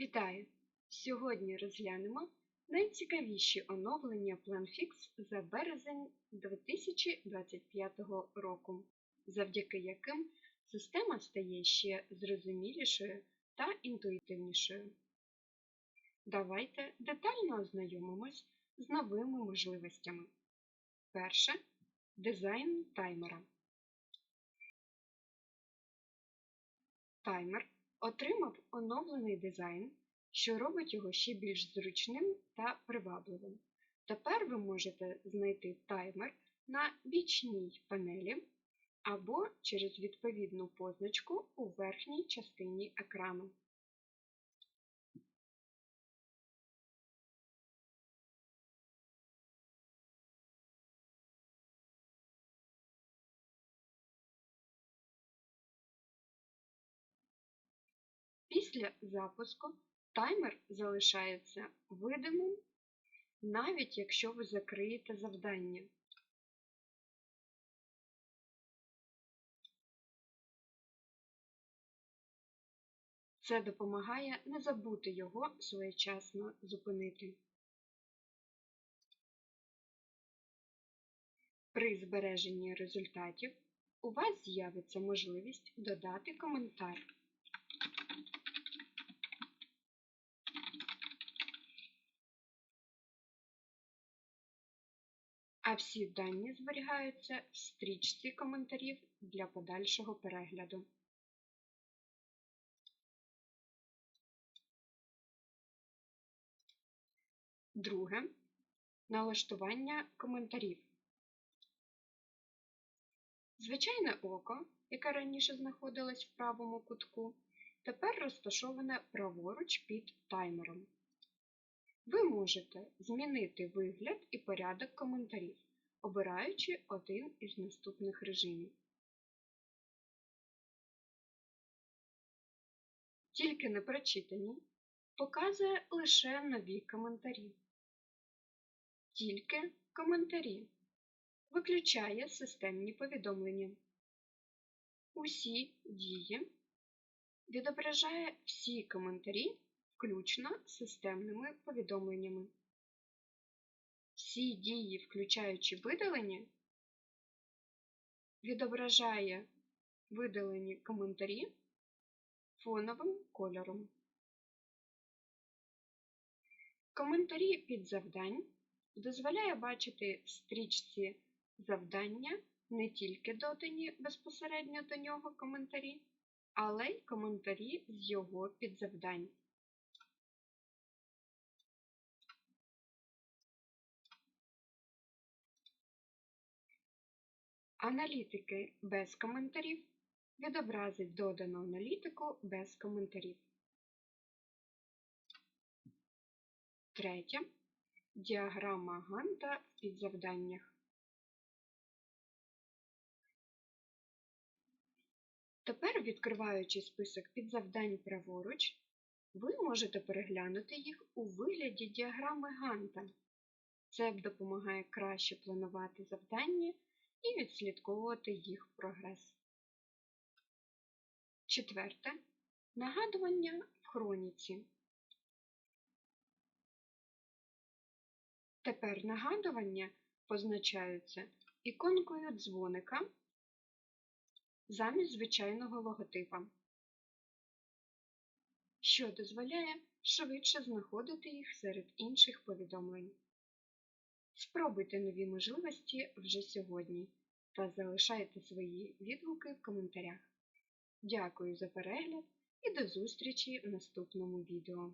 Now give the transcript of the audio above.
Вітаю! Сьогодні розглянемо найцікавіші оновлення PlanFix за березень 2025 року, завдяки яким система стає ще зрозумілішою та інтуїтивнішою. Давайте детально ознайомимось з новими можливостями. Перше дизайн таймера. Таймер отримав оновлений дизайн, що робить його ще більш зручним та привабливим. Тепер ви можете знайти таймер на бічній панелі або через відповідну позначку у верхній частині екрану. Після запуску таймер залишається видимим, навіть якщо ви закриєте завдання. Це допомагає не забути його своєчасно зупинити. При збереженні результатів у вас з'явиться можливість додати коментар. А всі дані зберігаються в стрічці коментарів для подальшого перегляду. Друге налаштування коментарів. Звичайне око, яке раніше знаходилось в правому кутку, тепер розташоване праворуч під таймером. Ви можете змінити вигляд і порядок коментарів, обираючи один із наступних режимів. Тільки не прочитані показує лише нові коментарі. Тільки коментарі виключає системні повідомлення. Усі дії відображає всі коментарі включно з системними повідомленнями. Всі дії, включаючи видалення, відображає видалені коментарі фоновим кольором. Коментарі під завдань дозволяє бачити в стрічці завдання не тільки додані безпосередньо до нього коментарі, але й коментарі з його підзавдань. Аналітики без коментарів відобразить додану аналітику без коментарів. Третє. Діаграма Ганта в підзавданнях. Тепер, відкриваючи список підзавдань праворуч, ви можете переглянути їх у вигляді діаграми Ганта. Це допомагає краще планувати завдання і відслідковувати їх прогрес. Четверте. Нагадування в хроніці. Тепер нагадування позначаються іконкою дзвоника замість звичайного логотипа, що дозволяє швидше знаходити їх серед інших повідомлень. Спробуйте нові можливості вже сьогодні та залишайте свої відгуки в коментарях. Дякую за перегляд і до зустрічі в наступному відео.